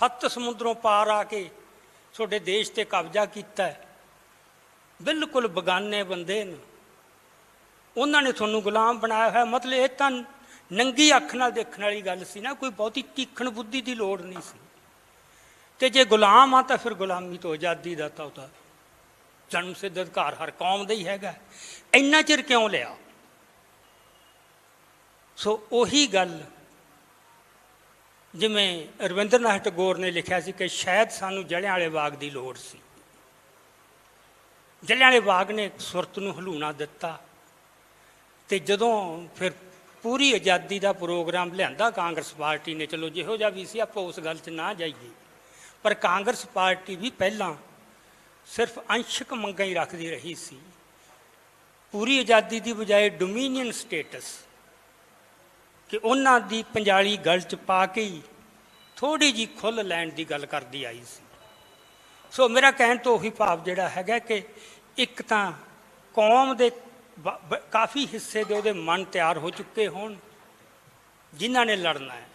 ਸੱਤ ਸਮੁੰਦਰੋਂ ਪਾਰ ਆ ਕੇ ਤੁਹਾਡੇ ਦੇਸ਼ ਤੇ ਕਬਜ਼ਾ ਕੀਤਾ ਹੈ। ਬਿਲਕੁਲ ਬਗਾਨੇ ਬੰਦੇ ਨੇ। ਉਹਨਾਂ ਨੇ ਤੁਹਾਨੂੰ ਗੁਲਾਮ ਬਣਾਇਆ ਹੋਇਆ। ਮਤਲਬ ਇਹ ਤਾਂ ਨੰਗੀ ਅੱਖ ਨਾਲ ਦੇਖਣ ਵਾਲੀ ਗੱਲ ਸੀ ਨਾ। ਕੋਈ ਬਹੁਤੀ ਤੀਖਣ ਬੁੱਧੀ ਦੀ ਲੋੜ ਨਹੀਂ ਸੀ। ਤੇ ਜੇ ਗੁਲਾਮ ਆ ਤਾਂ ਫਿਰ ਗੁਲਾਮੀ ਤੋਂ ਆਜ਼ਾਦੀ ਦਾ ਤਾਂ ਉਹਦਾ ਜਨਮ ਸਿੱਧ ਅਧਿਕਾਰ ਹਰ ਕੌਮ ਦਾ ਹੀ ਹੈਗਾ। ਇੰਨਾ ਚਿਰ ਕਿਉਂ ਲਿਆ? ਸੋ ਉਹੀ ਗੱਲ ਜਿਵੇਂ ਰਵਿੰਦਰਨਾਥ ਟੈਗੋਰ ਨੇ ਲਿਖਿਆ ਸੀ ਕਿ ਸ਼ਾਇਦ ਸਾਨੂੰ ਜਲਿਆਂ ਵਾਲੇ ਬਾਗ ਦੀ ਲੋੜ ਸੀ। ਜਲਿਆਂ ਵਾਲੇ ਬਾਗ ਨੇ ਸੁਰਤ ਨੂੰ ਹਲੂਣਾ ਦਿੱਤਾ ਤੇ ਜਦੋਂ ਫਿਰ ਪੂਰੀ ਆਜ਼ਾਦੀ ਦਾ ਪ੍ਰੋਗਰਾਮ ਲਿਆਂਦਾ, ਕਾਂਗਰਸ ਪਾਰਟੀ ਨੇ, ਚਲੋ ਜਿਹੋ ਜਿਹਾ ਵੀ ਸੀ, ਆਪਾਂ ਉਸ ਗੱਲ 'ਚ ਨਾ ਜਾਈਏ। ਪਰ ਕਾਂਗਰਸ ਪਾਰਟੀ ਵੀ ਪਹਿਲਾਂ ਸਿਰਫ ਅੰਸ਼ਕ ਮੰਗਾਂ ਹੀ ਰੱਖਦੀ ਰਹੀ ਸੀ। ਪੂਰੀ ਆਜ਼ਾਦੀ ਦੀ ਬਜਾਏ ਡੋਮੀਨੀਅਨ ਸਟੇਟਸ ਕਿ ਉਹਨਾਂ ਦੀ ਪੰਜਾਲੀ ਗਲ 'ਚ ਪਾ ਕੇ ਹੀ ਥੋੜੀ ਜੀ ਖੁੱਲ ਲੈਣ ਦੀ ਗੱਲ ਕਰਦੀ ਆਈ ਸੀ। ਸੋ ਮੇਰਾ ਕਹਿਣ ਤੋਂ ਉਹੀ ਭਾਵ ਜਿਹੜਾ ਹੈਗਾ ਕਿ ਇੱਕ ਤਾਂ ਕੌਮ ਦੇ ਕਾਫੀ ਹਿੱਸੇ ਦੇ ਉਹਦੇ ਮਨ ਤਿਆਰ ਹੋ ਚੁੱਕੇ ਹੋਣ, ਜਿਨ੍ਹਾਂ ਨੇ ਲੜਨਾ ਹੈ।